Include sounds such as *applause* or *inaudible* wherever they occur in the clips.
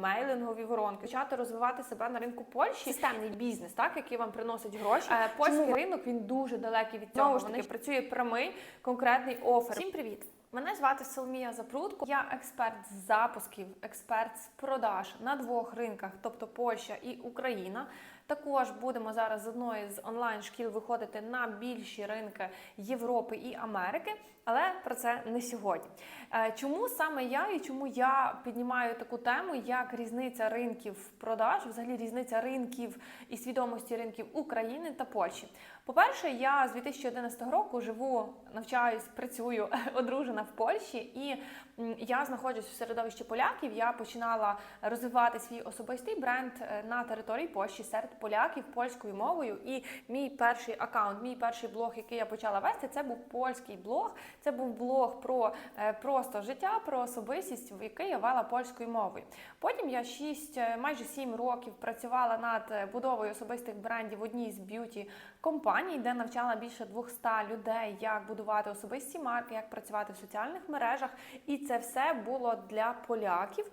Мейлингові воронки, почати розвивати себе на ринку Польщі, системний бізнес, так який вам приносить гроші. Е, Польський Чому? ринок він дуже далекий від цього. Вони працює прямий конкретний офер. Всім привіт! Мене звати Соломія Запрудко. Я експерт з запусків, експерт з продаж на двох ринках, тобто Польща і Україна. Також будемо зараз з одної з онлайн шкіл виходити на більші ринки Європи і Америки, але про це не сьогодні. Е, Чому саме я і чому я піднімаю таку тему, як різниця ринків продаж, взагалі різниця ринків і свідомості ринків України та Польщі? По-перше, я з 2011 року живу, навчаюсь, працюю *laughs* одружена в Польщі, і я знаходжусь в середовищі поляків. Я починала розвивати свій особистий бренд е, на території Польщі серед поляків польською мовою. І мій перший аккаунт, мій перший блог, який я почала вести, це був польський блог. Це був блог про е, просто життя, про особистість, в який я вела польською мовою. Потім я 6, е, майже 7 років працювала над е, будовою особистих брендів в одній з б'юті компаній, де навчала більше 200 людей, як будувати особисті марки, як працювати в соціальних мережах. І це все було для поляків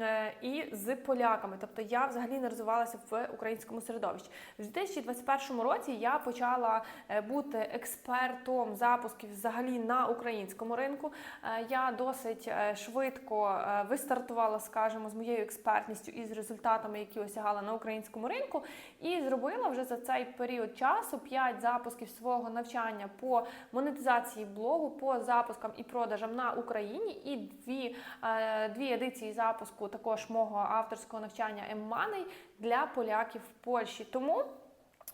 е, і з поляками. Тобто я взагалі не розвивалася в українському середовищі. В 2021 році я почала е, бути експертом запусків взагалі на українському ринку. Е, Я досить швидко вистартувала, скажімо, з моєю експертністю і з результатами, які осягала на українському ринку, і зробила вже за цей період часу 5 запусків свого навчання по монетизації блогу, по запускам і продажам на Україні, і дві, е, дві едиції запуску також мого авторського навчання M-Money для поляків в Польщі. Тому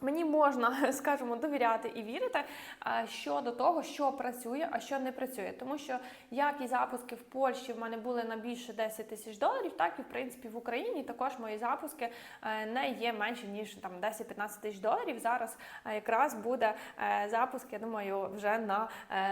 Мені можна, *laughs* скажімо, довіряти і вірити щодо того, що працює, а що не працює. Тому що як і запуски в Польщі в мене були на більше 10 тисяч доларів, так і в принципі в Україні також мої запуски е, не є менше ніж там 10-15 тисяч доларів. Зараз е, якраз буде е, запуск, я думаю, вже на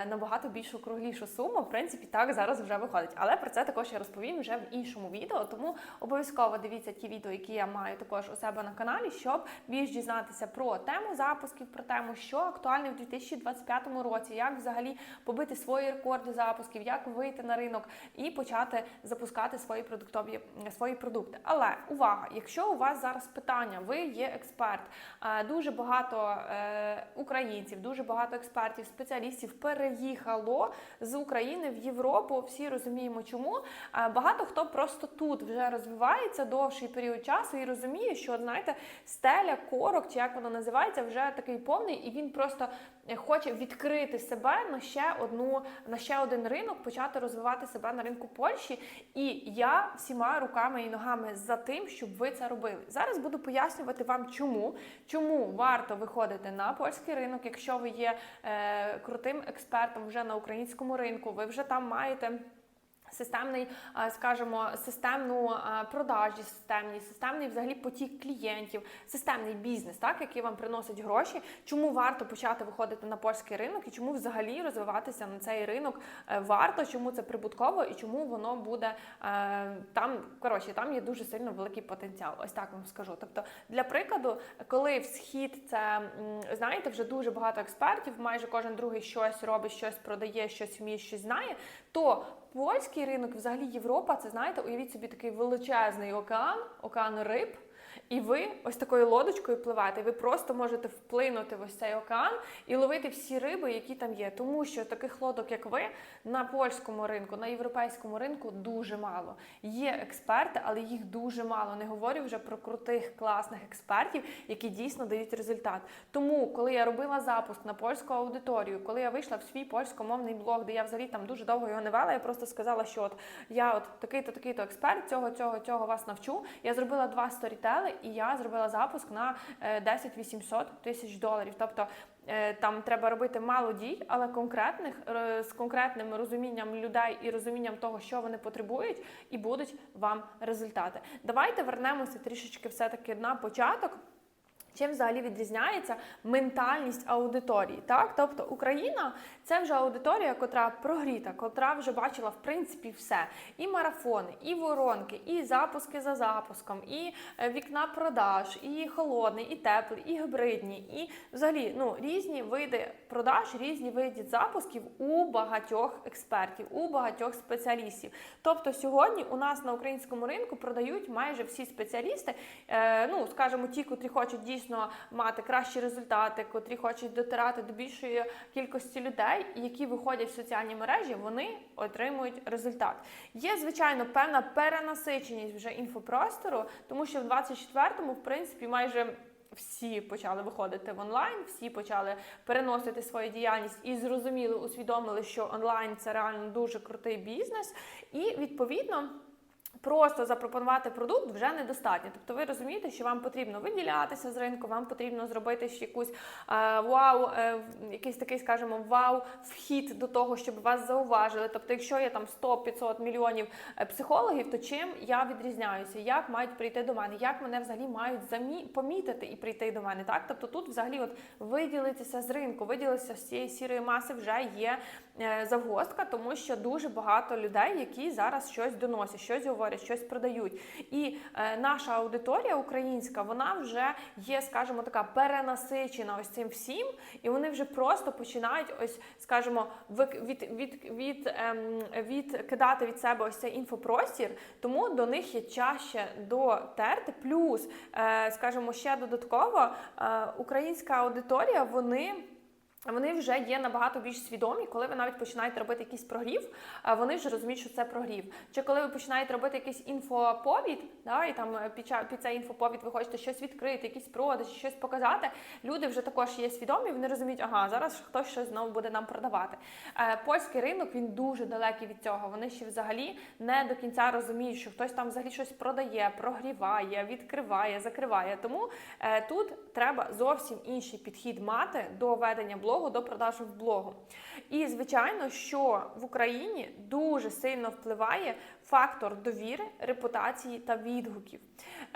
набагато більшу круглішу суму. В принципі, так зараз вже виходить. Але про це також я розповім вже в іншому відео. Тому обов'язково дивіться ті відео, які я маю також у себе на каналі, щоб більш дізнатися про тему запусків, про тему, що актуальне в 2025 році, як взагалі побити свої рекорди запусків, як вийти на ринок і почати запускати свої продуктові свої продукти. Але увага! Якщо у вас зараз питання, ви є експерт, е, дуже багато е, українців, дуже багато експертів, спеціалістів переїхало з України в Європу. Всі розуміємо, чому Е, багато хто просто тут вже розвивається довший період часу і розуміє, що знаєте, стеля, корок, чи як воно називається, вже такий повний, і він просто хоче відкрити себе на ще одну на ще один ринок, почати розвивати себе на ринку Польщі. І я всіма руками і ногами за тим, щоб ви це робили. Зараз буду пояснювати вам, чому, чому варто виходити на польський ринок, якщо ви є е, крутим експертом вже на українському ринку, ви вже там маєте. Системний, е, скажімо, системну е, продажі, системні, системний взагалі потік клієнтів, системний бізнес, так який вам приносить гроші. Чому варто почати виходити на польський ринок і чому взагалі розвиватися на цей ринок е, варто, чому це прибутково і чому воно буде там. Коротше, там є дуже сильно великий потенціал. Ось так вам скажу. Тобто, для прикладу, коли в схід це знаєте, вже дуже багато експертів, майже кожен другий щось робить, щось продає, щось вміє, щось знає, то Польський ринок, взагалі Європа, це знаєте, уявіть собі такий величезний океан, океан риб. І ви ось такою лодочкою пливете, ви просто можете вплинути в ось цей океан і ловити всі риби, які там є. Тому що таких лодок, як ви, на польському ринку, на європейському ринку дуже мало. Є експерти, але їх дуже мало. Не говорю вже про крутих класних експертів, які дійсно дають результат. Тому, коли я робила запуск на польську аудиторію, коли я вийшла в свій польськомовний блог, де я взагалі там дуже довго його не вела, я просто сказала, що от я от такий-то, такий-то експерт, цього, цього, цього вас навчу. Я зробила два сторітели, і я зробила запуск на е, 10 800 тисяч доларів. Тобто е, там треба робити мало дій, але конкретних е, з конкретним розумінням людей і розумінням того, що вони потребують, і будуть вам результати. Давайте вернемося трішечки все таки на початок. Чим взагалі відрізняється ментальність аудиторії? Так, тобто Україна це вже аудиторія, котра прогріта, котра вже бачила в принципі все: і марафони, і воронки, і запуски за запуском, і е, вікна продаж, і холодний, і теплий, і гібридні, і взагалі ну різні види продаж, різні види запусків у багатьох експертів, у багатьох спеціалістів. Тобто сьогодні у нас на українському ринку продають майже всі спеціалісти. Е, ну скажімо, ті, котрі хочуть дійсно мати кращі результати, котрі хочуть дотирати до більшої кількості людей, які виходять в соціальні мережі, вони отримують результат. Є звичайно певна перенасиченість вже інфопростору, тому що в 24-му, в принципі, майже. Всі почали виходити в онлайн, всі почали переносити свою діяльність і зрозуміли, усвідомили, що онлайн це реально дуже крутий бізнес, і відповідно. Просто запропонувати продукт вже недостатньо. Тобто ви розумієте, що вам потрібно виділятися з ринку, вам потрібно зробити ще якусь е, вау, е, якийсь такий, скажімо, вау, вхід до того, щоб вас зауважили. Тобто, якщо є там 100-500 мільйонів е, психологів, то чим я відрізняюся? Як мають прийти до мене? Як мене взагалі мають замі... помітити і прийти до мене? Так, тобто тут взагалі от виділитися з ринку, виділитися з цієї сірої маси вже є завгостка, тому що дуже багато людей, які зараз щось доносять, щось говорять, щось продають. І е, наша аудиторія українська, вона вже є, скажімо, така перенасичена ось цим всім, і вони вже просто починають ось, скажімо, від, від, від, ем, відкидати від себе ось цей інфопростір, тому до них є чаще дотерти. Плюс, е, скажімо, ще додатково е, українська аудиторія, вони. Вони вже є набагато більш свідомі, коли ви навіть починаєте робити якийсь прогрів, вони вже розуміють, що це прогрів. Чи коли ви починаєте робити якийсь інфоповід, да, і там е, під, під цей інфоповід ви хочете щось відкрити, якісь продажі, щось показати. Люди вже також є свідомі, вони розуміють, ага, зараз хтось щось знову буде нам продавати. Е, польський ринок він дуже далекий від цього. Вони ще взагалі не до кінця розуміють, що хтось там взагалі щось продає, прогріває, відкриває, закриває. Тому е, тут треба зовсім інший підхід мати до ведення блогу, до продажу в блогу. І звичайно, що в Україні дуже сильно впливає фактор довіри, репутації та відгуків.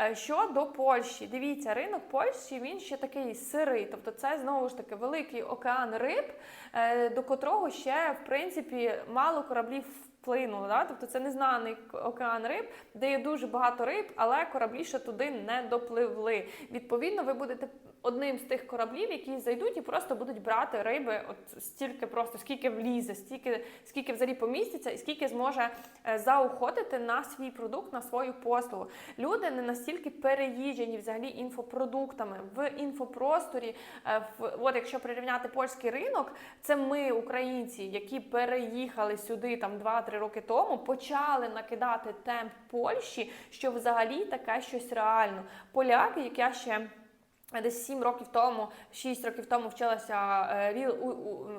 Е, Щодо Польщі, дивіться, ринок Польщі він ще такий сирий, тобто це знову ж таки великий океан риб, е, до котрого ще в принципі мало кораблів вплинуло. Да? Тобто це незнаний океан риб, де є дуже багато риб, але кораблі ще туди не допливли. Відповідно, ви будете одним з тих кораблів, які зайдуть і просто будуть брати риби, от стільки просто скільки влізе, стільки, скільки взагалі поміститься, і скільки зможе е, заохотити на свій продукт, на свою послугу. Люди не настільки переїжджені взагалі інфопродуктами в інфопросторі. е, В от якщо прирівняти польський ринок, це ми, українці, які переїхали сюди там 2-3 роки тому, почали накидати темп Польщі, що взагалі таке щось реально. Поляки, як я ще. Десь 7 років тому, 6 років тому вчилася е, ріл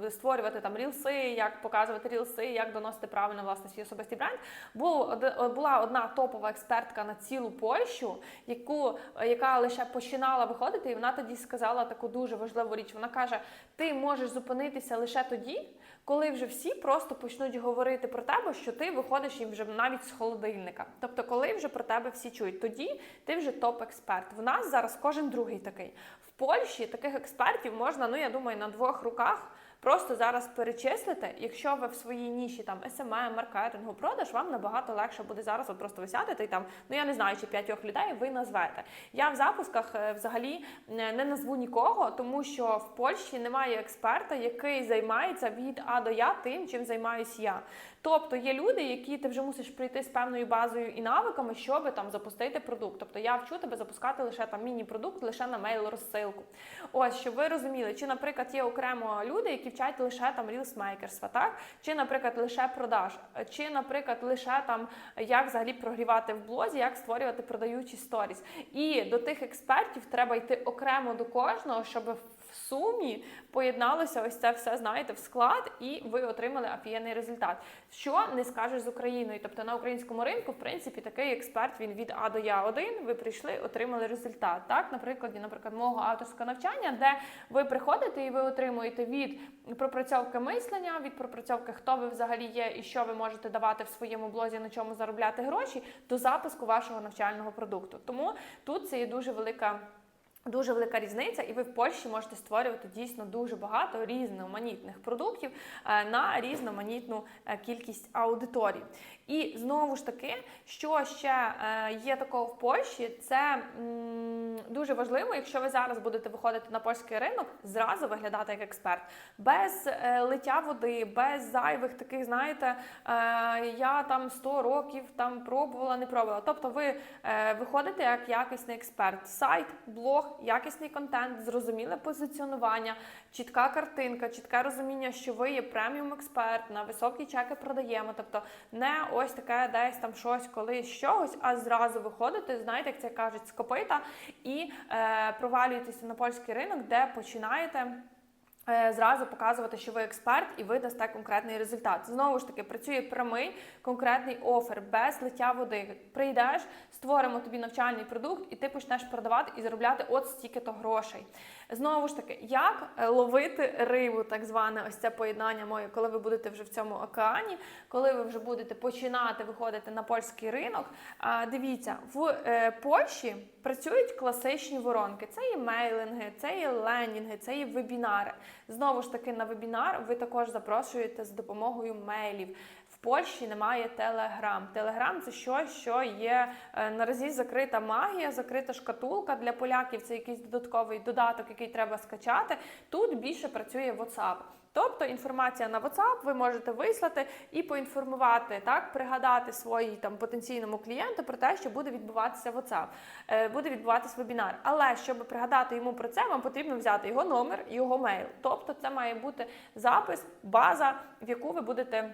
створювати там рілси, як показувати рілси, як доносити правильно власне свій особистий бренд. Був була одна топова експертка на цілу Польщу, яку яка лише починала виходити, і вона тоді сказала таку дуже важливу річ. Вона каже: ти можеш зупинитися лише тоді, коли вже всі просто почнуть говорити про тебе, що ти виходиш їм вже навіть з холодильника. Тобто, коли вже про тебе всі чують, тоді ти вже топ-експерт. В нас зараз кожен другий такий. В Польщі таких експертів можна, ну я думаю, на двох руках. Просто зараз перечислити, якщо ви в своїй ніші там SMM, маркетингу, продаж, вам набагато легше буде зараз. От просто ви і там, ну я не знаю, чи п'ятьох людей ви назвете. Я в запусках е, взагалі е, не назву нікого, тому що в Польщі немає експерта, який займається від А до Я тим, чим займаюсь я. Тобто є люди, які ти вже мусиш прийти з певною базою і навиками, щоб там запустити продукт. Тобто я вчу тебе запускати лише там міні-продукт, лише на мейл розсилку. Ось щоб ви розуміли, чи, наприклад, є окремо люди, які вчать лише там рілсмейкерства, так чи, наприклад, лише продаж, чи, наприклад, лише там як взагалі прогрівати в блозі, як створювати продаючі сторіс. І до тих експертів треба йти окремо до кожного, щоб в сумі поєдналося ось це все, знаєте, в склад, і ви отримали офігенний результат. Що не скажеш з Україною? Тобто на українському ринку, в принципі, такий експерт він від А до Я один. Ви прийшли, отримали результат. Так, на прикладі, наприклад, мого авторського навчання, де ви приходите і ви отримуєте від пропрацьовки мислення, від пропрацьовки, хто ви взагалі є і що ви можете давати в своєму блозі, на чому заробляти гроші, до запуску вашого навчального продукту. Тому тут це є дуже велика. Дуже велика різниця, і ви в Польщі можете створювати дійсно дуже багато різноманітних продуктів е, на різноманітну е, кількість аудиторій. І знову ж таки, що ще е, є такого в Польщі, це м, дуже важливо, якщо ви зараз будете виходити на польський ринок, зразу виглядати як експерт, без е, лиття води, без зайвих таких, знаєте, е, я там 100 років там пробувала, не пробувала. Тобто, ви е, виходите як якісний експерт, сайт, блог, якісний контент, зрозуміле позиціонування, чітка картинка, чітке розуміння, що ви є преміум експерт, на високі чеки продаємо. Тобто не ось таке десь там щось колись чогось, а зразу виходите, знаєте, як це кажуть, з копита і е, провалюєтеся на польський ринок, де починаєте. е, Зразу показувати, що ви експерт, і ви дасте конкретний результат. Знову ж таки, працює прямий конкретний офер без лиття води. Прийдеш, створимо тобі навчальний продукт, і ти почнеш продавати і заробляти от стільки-то грошей. Знову ж таки, як е, ловити рибу, так зване, ось це поєднання моє, коли ви будете вже в цьому океані, коли ви вже будете починати виходити на польський ринок. А, Дивіться, в е, Польщі працюють класичні воронки. Це є мейлинги, це є ленінги, це є вебінари. Знову ж таки, на вебінар ви також запрошуєте з допомогою мейлів. Польщі немає Телеграм. Телеграм це щось, що є е, наразі закрита магія, закрита шкатулка для поляків. Це якийсь додатковий додаток, який треба скачати. Тут більше працює WhatsApp. Тобто інформація на WhatsApp ви можете вислати і поінформувати, так, пригадати своїй там потенційному клієнту про те, що буде відбуватися WhatsApp, е, буде відбуватися вебінар. Але щоб пригадати йому про це, вам потрібно взяти його номер, його мейл. Тобто, це має бути запис, база, в яку ви будете.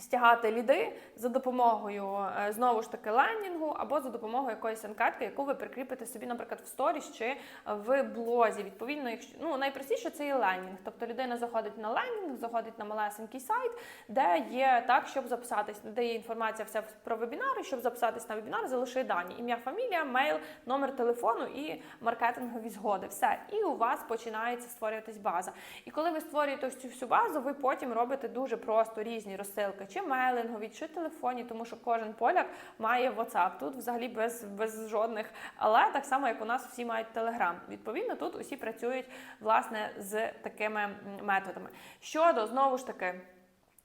Стягати ліди за допомогою е, знову ж таки ленінгу або за допомогою якоїсь анкетки, яку ви прикріпите собі, наприклад, в сторіс чи в блозі. Відповідно, якщо ну найпростіше це є ленінг. Тобто людина заходить на ленінг, заходить на малесенький сайт, де є так, щоб записатись, де є інформація все про вебінари. Щоб записатись на вебінар, залиши дані: ім'я, фамілія, мейл, номер телефону і маркетингові згоди. Все, і у вас починається створюватись база. І коли ви створюєте цю всю базу, ви потім робите дуже просто різні розсилки, чи мейлингові, чи телефонні, тому що кожен поляк має WhatsApp. Тут взагалі без, без жодних, але так само, як у нас всі мають Telegram. Відповідно, тут усі працюють власне з такими методами. Щодо знову ж таки.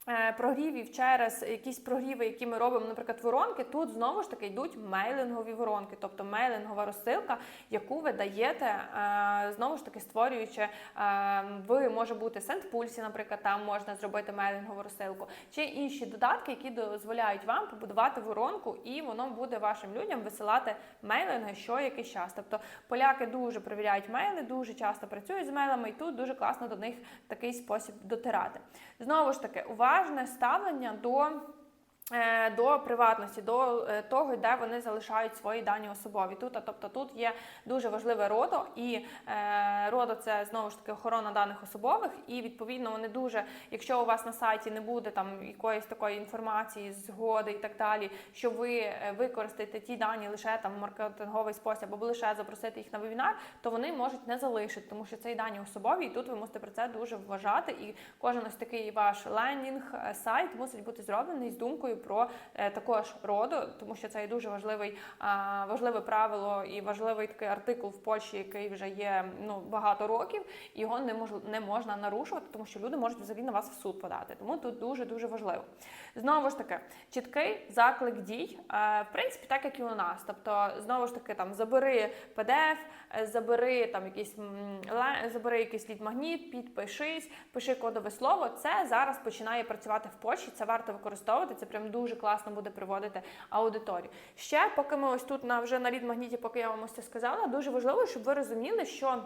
Е, Прогрівів через якісь прогріви, які ми робимо, наприклад, воронки, тут знову ж таки йдуть мейлингові воронки, тобто мейлингова розсилка, яку ви даєте, е, знову ж таки створюючи, е, ви може бути Сендпульсі, наприклад, там можна зробити мейлингову розсилку, чи інші додатки, які дозволяють вам побудувати воронку, і воно буде вашим людям висилати мейлинги що якийсь час. Тобто поляки дуже перевіряють мейли, дуже часто працюють з мейлами, і тут дуже класно до них такий спосіб дотирати. Знову ж таки, уважне ставлення до. Е, До приватності, до е, того, де вони залишають свої дані особові. Тут, а, тобто тут є дуже важливе родо, і е, родо це знову ж таки охорона даних особових. І відповідно вони дуже, якщо у вас на сайті не буде там якоїсь такої інформації, згоди і так далі, що ви е, використаєте ті дані лише там в маркетинговий спосіб, або лише запросити їх на вебінар, то вони можуть не залишити, тому що це дані особові, і тут ви мусите про це дуже вважати. І кожен ось такий ваш лендінг, сайт мусить бути зроблений з думкою про е, також роду, тому що це є дуже важливий, важливе правило і важливий такий артикул в Польщі, який вже є ну багато років, і його не мож, не можна нарушувати, тому що люди можуть взагалі на вас в суд подати. Тому тут дуже дуже важливо. Знову ж таки, чіткий заклик дій, е, в принципі, так як і у нас. Тобто, знову ж таки, там забери PDF, е, забери там якийсь забери якийсь лід-магніт, підпишись, пиши кодове слово. Це зараз починає працювати в Польщі. Це варто використовувати. Це прям дуже класно буде приводити аудиторію. Ще, поки ми ось тут на вже на лід-магніті, поки я вам ось це сказала, дуже важливо, щоб ви розуміли, що.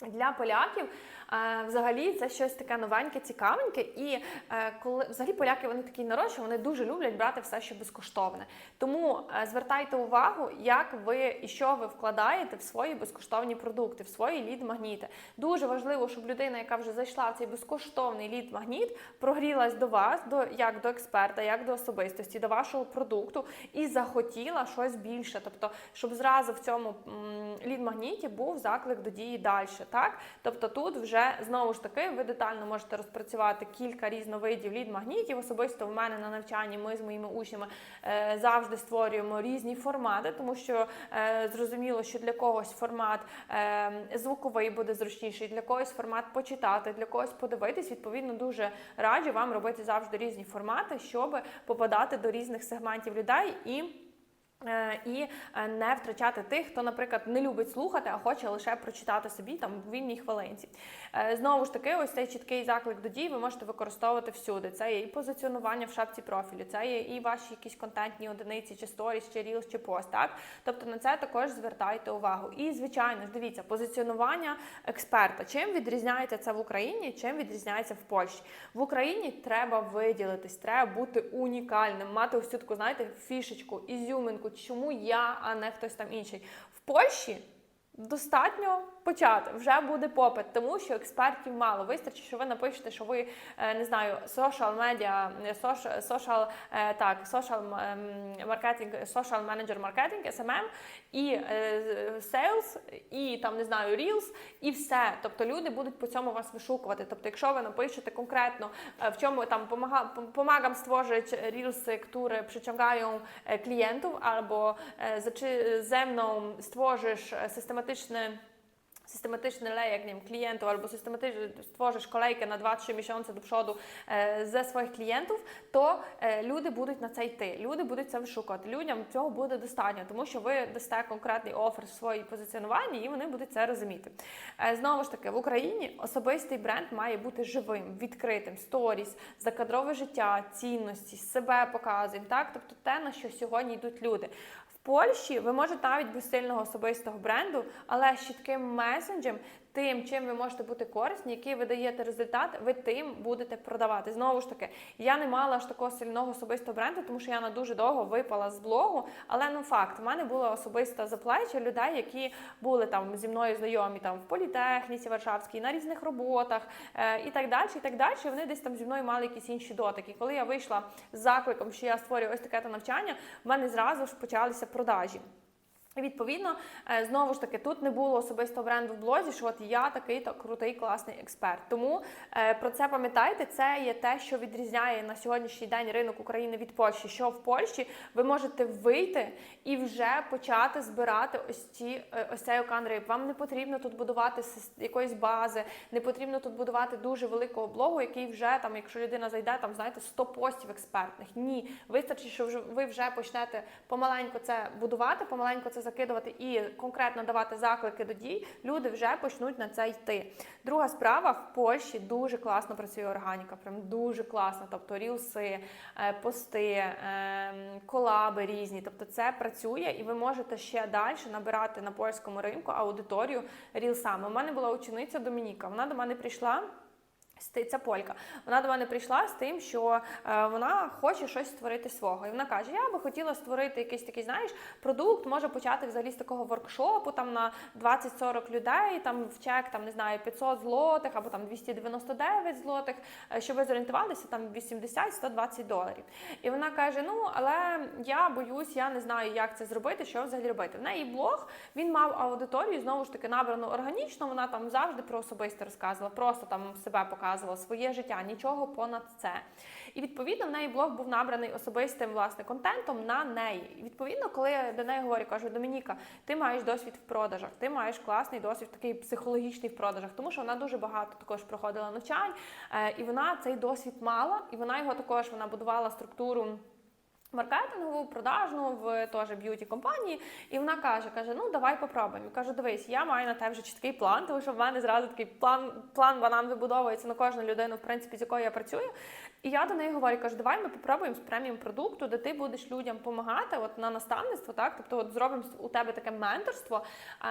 Для поляків е, взагалі це щось таке новеньке, цікавеньке. І е, коли взагалі поляки вони такий народ, що вони дуже люблять брати все, що безкоштовне. Тому е, звертайте увагу, як ви і що ви вкладаєте в свої безкоштовні продукти, в свої лід-магніти. Дуже важливо, щоб людина, яка вже зайшла в цей безкоштовний лід-магніт, прогрілась до вас, до як до експерта, як до особистості, до вашого продукту і захотіла щось більше. Тобто, щоб зразу в цьому лід-магніті був заклик до дії далі. Так, тобто тут вже знову ж таки ви детально можете розпрацювати кілька різновидів лід-магнітів. Особисто в мене на навчанні ми з моїми учнями е, завжди створюємо різні формати, тому що е, зрозуміло, що для когось формат е, звуковий буде зручніший, для когось формат почитати, для когось подивитись. Відповідно, дуже раджу вам робити завжди різні формати, щоб попадати до різних сегментів людей і. Е, І е, не втрачати тих, хто, наприклад, не любить слухати, а хоче лише прочитати собі там в вільній хвилинці. Е, Знову ж таки, ось цей чіткий заклик до дій ви можете використовувати всюди. Це є і позиціонування в шапці профілю, це є і ваші якісь контентні одиниці, чи сторіс, чи рілс, чи пост. Так, тобто на це також звертайте увагу. І звичайно ж, дивіться, позиціонування експерта. Чим відрізняється це в Україні? Чим відрізняється в Польщі? В Україні треба виділитись, треба бути унікальним, мати ось цю таку, знаєте, фішечку, ізюминку, чому я, а не хтось там інший. В Польщі достатньо почати, вже буде попит, тому що експертів мало. Вистачить, що ви напишете, що ви е, не знаю, social media, social, social, е, так, social ем, маркетинг, social manager маркетинг, SMM, і е, sales, і там не знаю, reels, і все. Тобто люди будуть по цьому вас вишукувати. Тобто, якщо ви напишете конкретно, е, в czemu tam pomaga, pomagam stworzyć reelsy, które przyciągają e, klientów, albo e, systematyczny lejek, nie wiem, klientów albo systematycznie stworzysz kolejkę na 2-3 miesiące do przodu е, ze своїх клієнтів, то е, люди будуть на це йти. Люди будуть це вишукувати. Людям цього буде достатньо, тому що ви дасте конкретний офер в своїй позиціонуванні, і вони будуть це розуміти. Е, Знову ж таки, в Україні особистий бренд має бути живим, відкритим, сторіс, закадрове життя, цінності, себе показуємо. Так, тобто те, на що сьогодні йдуть люди. Польщі ви можете навіть без сильного особистого бренду, але з чітким месенджем, тим, чим ви можете бути корисні, який ви даєте результат, ви тим будете продавати. Знову ж таки, я не мала ж такого сильного особистого бренду, тому що я на дуже довго випала з блогу. Але ну факт, в мене було особисте заплече людей, які були там зі мною знайомі там в політехніці Варшавській, на різних роботах е, і так далі. І так далі. Вони десь там зі мною мали якісь інші дотики. Коли я вийшла з закликом, що я створюю ось таке навчання, в мене зразу ж почалися продажі. Відповідно, е, знову ж таки, тут не було особистого бренду в блозі, що от я такий то крутий, класний експерт. Тому е, про це пам'ятайте, це є те, що відрізняє на сьогоднішній день ринок України від Польщі. Що в Польщі ви можете вийти і вже почати збирати ось ці е, ось цей окан риб. Вам не потрібно тут будувати якоїсь бази, не потрібно тут будувати дуже великого блогу, який вже там, якщо людина зайде, там знаєте, 100 постів експертних. Ні, вистачить, що ви вже почнете помаленьку це будувати, помаленьку це закидувати і конкретно давати заклики до дій, люди вже почнуть на це йти. Друга справа в Польщі дуже класно працює органіка, прям дуже класно. Тобто рілси, е, пости, е, колаби різні. Тобто це працює, і ви можете ще далі набирати на польському ринку аудиторію рілсами. У мене була учениця Домініка. Вона до мене прийшла. Ця полька. Вона до мене прийшла з тим, що е, вона хоче щось створити свого. І вона каже: Я би хотіла створити якийсь такий, знаєш, продукт, може почати взагалі з такого воркшопу там на 20-40 людей, там в чек, там не знаю, 500 злотих або там 299 злотих, е, щоб ви зорієнтувалися, там 80-120 доларів. І вона каже: Ну, але я боюсь, я не знаю, як це зробити, що взагалі робити. В неї блог він мав аудиторію, знову ж таки, набрану органічно. Вона там завжди про особисте розказувала, просто там себе показувала, своє життя, нічого понад це. І відповідно в неї блог був набраний особистим власне контентом на неї. І відповідно, коли я до неї говорю, кажу, Домініка, ти маєш досвід в продажах, ти маєш класний досвід, такий психологічний в продажах, тому що вона дуже багато також проходила навчань, е, і вона цей досвід мала, і вона його також вона будувала структуру. Маркетингову, продажну в теж б'юті компанії, і вона каже: каже: Ну давай попробуємо. Кажу, дивись, я маю на те вже чіткий план, тому що в мене зразу такий план, план банан вибудовується на кожну людину, в принципі, з якою я працюю. І я до неї говорю, кажу, давай ми попробуємо з преміум продукту, де ти будеш людям допомагати, от на наставництво, так тобто, от зробимо у тебе таке менторство,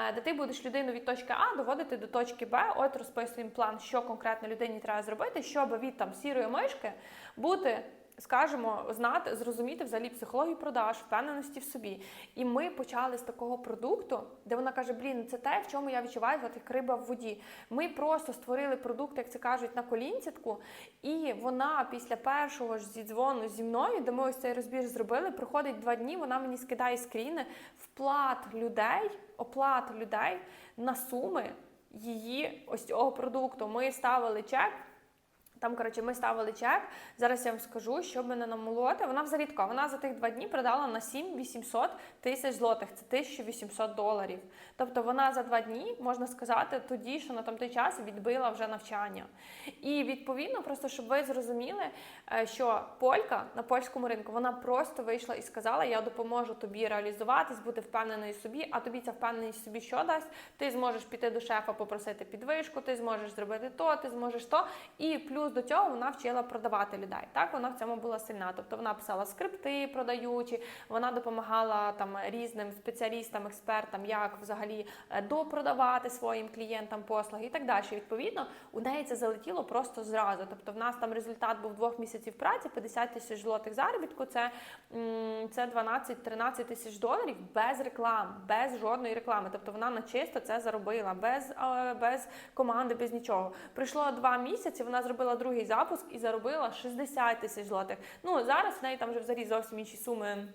е, де ти будеш людину від точки А доводити до точки Б. От розписуємо план, що конкретно людині треба зробити, щоб від там сірої мишки бути скажемо, знати, зрозуміти взагалі психологію продаж, впевненості в собі. І ми почали з такого продукту, де вона каже: Блін, це те, в чому я відчуваю, як риба в воді. Ми просто створили продукт, як це кажуть, на колінцятку, і вона після першого ж зідзвону зі мною, де ми ось цей розбір зробили, проходить два дні. Вона мені скидає скріни вплат людей, оплат людей на суми. її ось цього продукту. Ми ставили чек. Там, коротше, ми ставили чек. Зараз я вам скажу, що мене намолоти. Вона взагалі така, вона за тих два дні продала на 7 800 тисяч злотих. Це 1800 доларів. Тобто вона за два дні, можна сказати, тоді, що на там той час відбила вже навчання. І відповідно, просто щоб ви зрозуміли, е, що полька на польському ринку вона просто вийшла і сказала: Я допоможу тобі реалізуватись, бути впевненою собі, а тобі ця впевненість собі що дасть? Ти зможеш піти до шефа, попросити підвишку, ти зможеш зробити то, ти зможеш то. І плюс до цього вона вчила продавати людей. Так, вона в цьому була сильна. Тобто вона писала скрипти, продаючи, вона допомагала там різним спеціалістам, експертам, як взагалі е, допродавати своїм клієнтам послуги і так далі. Відповідно, у неї це залетіло просто зразу. Тобто, в нас там результат був двох місяців праці, 50 тисяч злотих заробітку. Це, це 12-13 тисяч доларів без реклам, без жодної реклами. Тобто вона на чисто це заробила, без, е, без команди, без нічого. Пройшло два місяці. Вона зробила другий запуск і заробила 60 тисяч злотих. Ну зараз в неї там вже взагалі зовсім інші суми.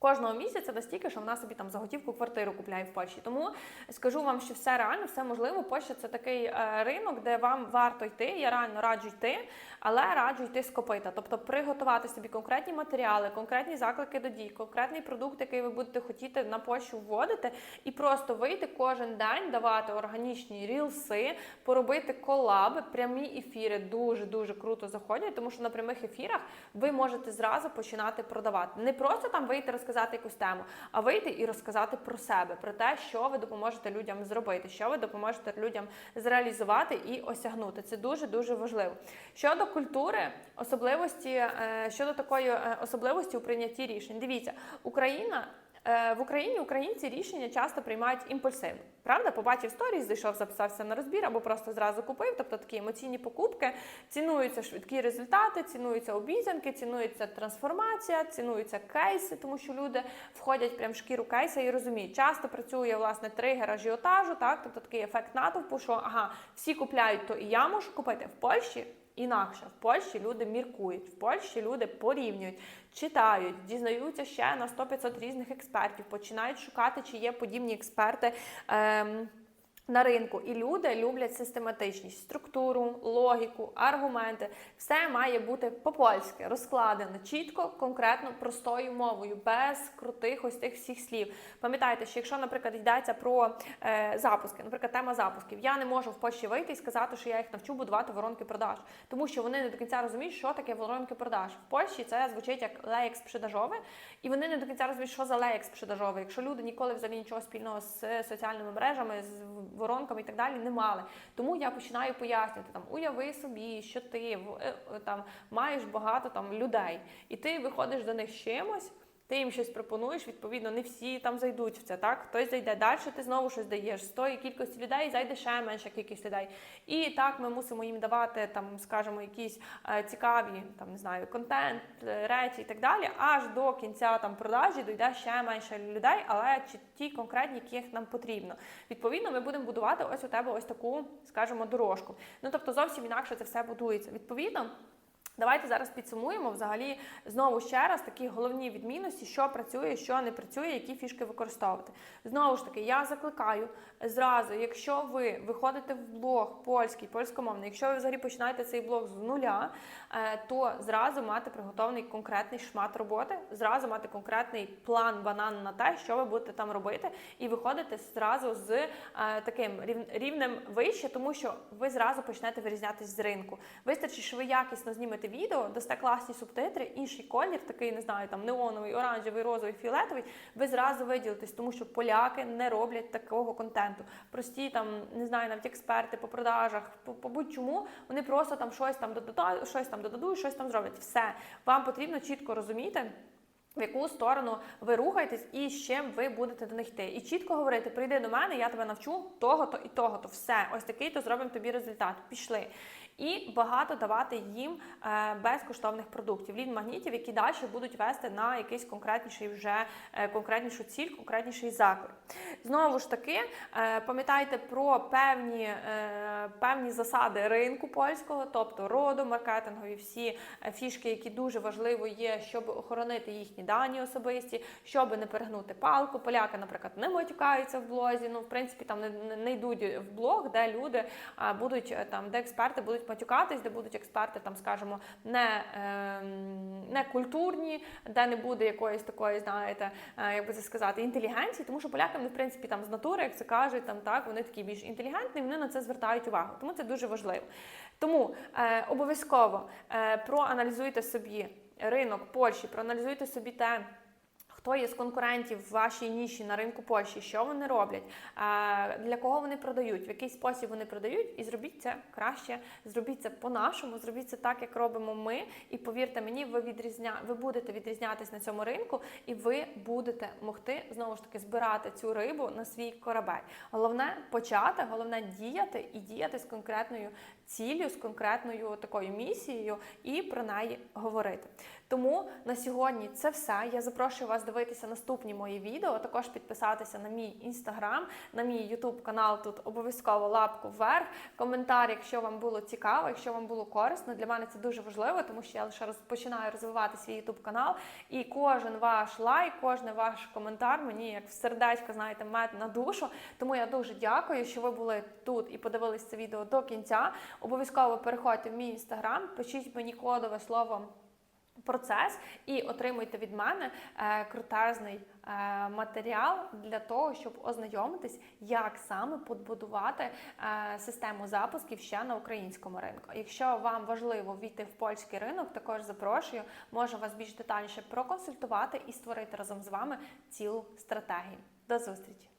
Кожного місяця настільки, що вона собі там за готівку квартиру купляє в Польщі. Тому скажу вам, що все реально, все можливо. Польща це такий е, ринок, де вам варто йти. Я реально раджу йти, але раджу йти з копита. Тобто приготувати собі конкретні матеріали, конкретні заклики до дій, конкретний продукт, який ви будете хотіти на Польщу вводити, і просто вийти кожен день, давати органічні рілси, поробити колаби, прямі ефіри дуже дуже круто заходять, тому що на прямих ефірах ви можете зразу починати продавати. Не просто там вийти розказати якусь тему, а вийти і розказати про себе, про те, що ви допоможете людям зробити, що ви допоможете людям зреалізувати і осягнути. Це дуже дуже важливо. Щодо культури, особливості е, щодо такої е, особливості у прийнятті рішень. Дивіться, Україна. Е, В Україні українці рішення часто приймають імпульсивно. Правда, побачив сторіс, зайшов, записався на розбір або просто зразу купив. Тобто такі емоційні покупки, цінуються швидкі результати, цінуються обіцянки, цінується трансформація, цінуються кейси, тому що люди входять прямо в шкіру кейса і розуміють, часто працює власне тригер ажіотажу, так тобто такий ефект натовпу, що ага, всі купляють, то і я можу купити в Польщі. Інакше в Польщі люди міркують, в Польщі люди порівнюють, читають, дізнаються ще на 100-500 різних експертів, починають шукати, чи є подібні експерти. Ем, на ринку і люди люблять систематичність, структуру, логіку, аргументи. Все має бути по-польськи, розкладено чітко, конкретно, простою мовою, без крутих ось тих всіх слів. Пам'ятайте, що якщо, наприклад, йдеться про е, запуски, наприклад, тема запусків, я не можу в Польщі вийти і сказати, що я їх навчу будувати воронки продаж, тому що вони не до кінця розуміють, що таке воронки продаж. В Польщі це звучить як леєкс продажове, і вони не до кінця розуміють, що за леєкс продажове. Якщо люди ніколи взагалі нічого спільного з соціальними мережами, з воронками і так далі не мали. Тому я починаю пояснювати там, уяви собі, що ти е, е, там маєш багато там людей, і ти виходиш до них з чимось. Ти їм щось пропонуєш, відповідно, не всі там зайдуть в це, так? Хтось зайде далі, ти знову щось даєш. З тої кількості людей зайде ще менша кількість людей. І так ми мусимо їм давати там, скажімо, якісь е, цікаві, там не знаю, контент, е, речі і так далі. Аж до кінця там продажі дійде ще менше людей, але чи ті конкретні, яких нам потрібно. Відповідно, ми будемо будувати ось у тебе ось таку, скажімо, дорожку. Ну тобто зовсім інакше це все будується. Відповідно. Давайте зараз підсумуємо взагалі знову ще раз такі головні відмінності, що працює, що не працює, які фішки використовувати. Знову ж таки, я закликаю зразу, якщо ви виходите в блог польський, польськомовний, якщо ви взагалі починаєте цей блог з нуля, е, то зразу мати приготовлений конкретний шмат роботи, зразу мати конкретний план банан на те, що ви будете там робити, і виходити зразу з е, таким рівнем вище, тому що ви зразу почнете вирізнятись з ринку. Вистачить, що ви якісно знімете відео, дасте класні субтитри, інший колір, такий, не знаю, там неоновий, оранжевий, розовий, фіолетовий, ви зразу виділитесь, тому що поляки не роблять такого контенту. Прості там, не знаю, навіть експерти по продажах, по, по будь-чому, вони просто там щось там додадуть, щось там додадуть, щось там зроблять. Все. Вам потрібно чітко розуміти. В яку сторону ви рухаєтесь і з чим ви будете до них йти. І чітко говорити: прийди до мене, я тебе навчу того-то і того-то. Все, ось такий то зробимо тобі результат. Пішли. І багато давати їм е, безкоштовних продуктів, лід магнітів, які далі будуть вести на якийсь конкретніший вже е, конкретнішу ціль, конкретніший заклик. Знову ж таки, е, пам'ятайте про певні, певні засади ринку польського, тобто роду, маркетингові, всі фішки, які дуже важливо є, щоб охоронити їхні дані особисті, щоб не перегнути палку. Поляки, наприклад, не матюкаються в блозі. Ну, в принципі, там не, не, йдуть в блог, де люди будуть там, де експерти будуть матюкатись, де будуть експерти, там, скажімо, не, ем, не культурні, де не буде якоїсь такої, знаєте, е, як би це сказати, інтелігенції, тому що поляки, вони, в принципі, там з натури, як це кажуть, там так вони такі більш інтелігентні, вони на це звертають увагу. Тому це дуже важливо. Тому е, обов'язково е, проаналізуйте собі ринок Польщі, проаналізуйте собі те. Хто є з конкурентів в вашій ніші на ринку Польщі, що вони роблять, для кого вони продають, в який спосіб вони продають, і зробіть це краще, зробіть це по-нашому, зробіть це так, як робимо ми. І повірте мені, ви відрізня... ви будете відрізнятись на цьому ринку, і ви будете могти знову ж таки збирати цю рибу на свій корабель. Головне почати, головне діяти і діяти з конкретною ціллю, з конкретною такою місією і про неї говорити. Тому на сьогодні це все. Я запрошую вас дивитися наступні мої відео, також підписатися на мій інстаграм, на мій ютуб канал. Тут обов'язково лапку вверх, коментар, якщо вам було цікаво, якщо вам було корисно. Для мене це дуже важливо, тому що я лише розпочинаю розвивати свій ютуб канал. І кожен ваш лайк, кожен ваш коментар мені як в сердечко, знаєте, мед на душу. Тому я дуже дякую, що ви були тут і подивились це відео до кінця. Обов'язково переходьте в мій інстаграм, пишіть мені кодове слово. Процес і отримуйте від мене е, крутезний е, матеріал для того, щоб ознайомитись, як саме побудувати е, систему запусків ще на українському ринку. Якщо вам важливо війти в польський ринок, також запрошую, можу вас більш детальніше проконсультувати і створити разом з вами цілу стратегію. До зустрічі!